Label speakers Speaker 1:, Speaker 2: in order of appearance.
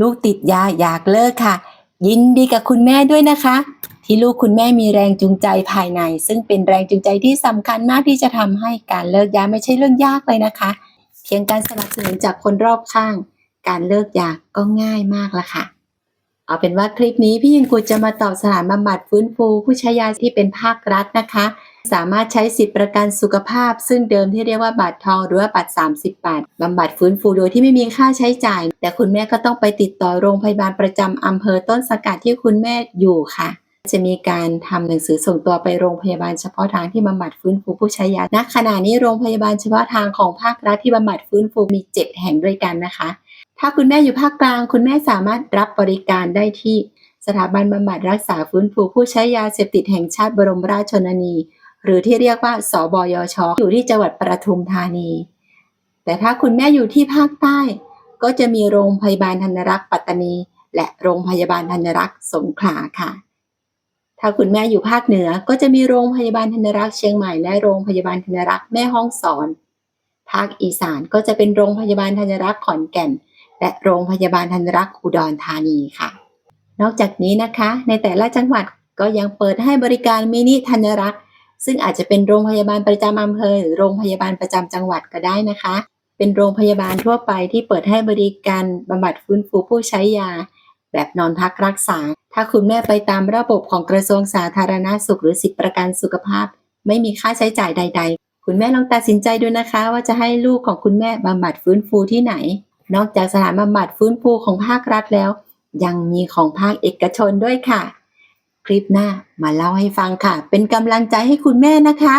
Speaker 1: ลูกติดยาอยากเลิกค่ะ ยินดีกับคุณแม่ด้วยนะคะ ที่ลูกคุณแม่มีแรงจูงใจภายใน ซึ่งเป็นแรงจูงใจที่สำคัญมากที่จะทำให้การเลิกยาไม่ใช่เรื่องยากเลยนะคะ เพียงการสนับสนุนจากคนรอบข้าง การเลิกยาก็ง่ายมากละค่ะ เอาเป็นว่าคลิปนี้พี่ยินกูจะมาตอบสถานบำบัดฟื้นฟูผู้ใช้ยาที่เป็นภาครัฐนะคะ สามารถใช้สิทธิประกันสุขภาพ ซึ่งเดิมที่เรียกว่าบัตรทองหรือว่าบัตร 30 บาทบำบัดฟื้นฟูโดยที่ไม่มีค่าใช้จ่าย แต่คุณแม่ก็ต้องไปติดต่อโรงพยาบาลประจำอำเภอต้นสังกัดที่คุณแม่อยู่ค่ะ จะมีการทำหนังสือส่งตัวไปโรงพยาบาลเฉพาะทางที่บำบัดฟื้นฟูผู้ใช้ยาณขณะนี้โรงพยาบาลเฉพาะทางของภาครัฐที่บำบัดฟื้นฟูมี 7 แห่งด้วยกันนะคะ ถ้าคุณแม่อยู่ภาคกลาง คุณแม่สามารถรับบริการได้ที่สถาบันบำบัดรักษาฟื้นฟูผู้ใช้ยาเสพติดแห่งชาติบรมราชชนนี หรือที่เรียกว่าสบยชอยู่ที่จังหวัดปทุมธานี แต่ถ้าคุณแม่อยู่ที่ภาคใต้ ก็จะมีโรงพยาบาลธัญรักษ์ปัตตานี และโรงพยาบาลธัญรักษ์สงขลาค่ะ ถ้าคุณแม่อยู่ภาคเหนือก็จะมีโรงพยาบาลธัญรักษ์เชียงใหม่และโรงพยาบาลธัญรักษ์แม่ฮ่องสอน ภาคอีสานก็จะเป็นโรงพยาบาลธัญรักษ์ขอนแก่น และโรงพยาบาลธัญรักษ์อุดรธานีค่ะ นอกจากนี้นะคะ ในแต่ละจังหวัดก็ยังเปิดให้บริการมินิธัญรักษ์ ซึ่งอาจจะเป็นโรงพยาบาลประจำอำเภอหรือโรงพยาบาลประจำจังหวัดก็ได้นะคะ เป็นโรงพยาบาลทั่วไปที่เปิดให้บริการบำบัดฟื้นฟูผู้ใช้ยา แบบนอนพักรักษา ถ้าคุณแม่ไปตามระบบของกระทรวงสาธารณาสุข หรือสิทธิประกันสุขภาพ ไม่มีค่าใช้จ่ายใด ๆ คุณแม่ลองตัดสินใจดูนะคะ ว่าจะให้ลูกของคุณแม่บำบัดฟื้นฟูที่ไหน นอกจากสถานบำบัดฟื้นฟูของภาครัฐแล้ว ยังมีของภาคเอกชนด้วยค่ะ คลิปหน้ามาเล่าให้ฟังค่ะ เป็นกำลังใจให้คุณแม่นะคะ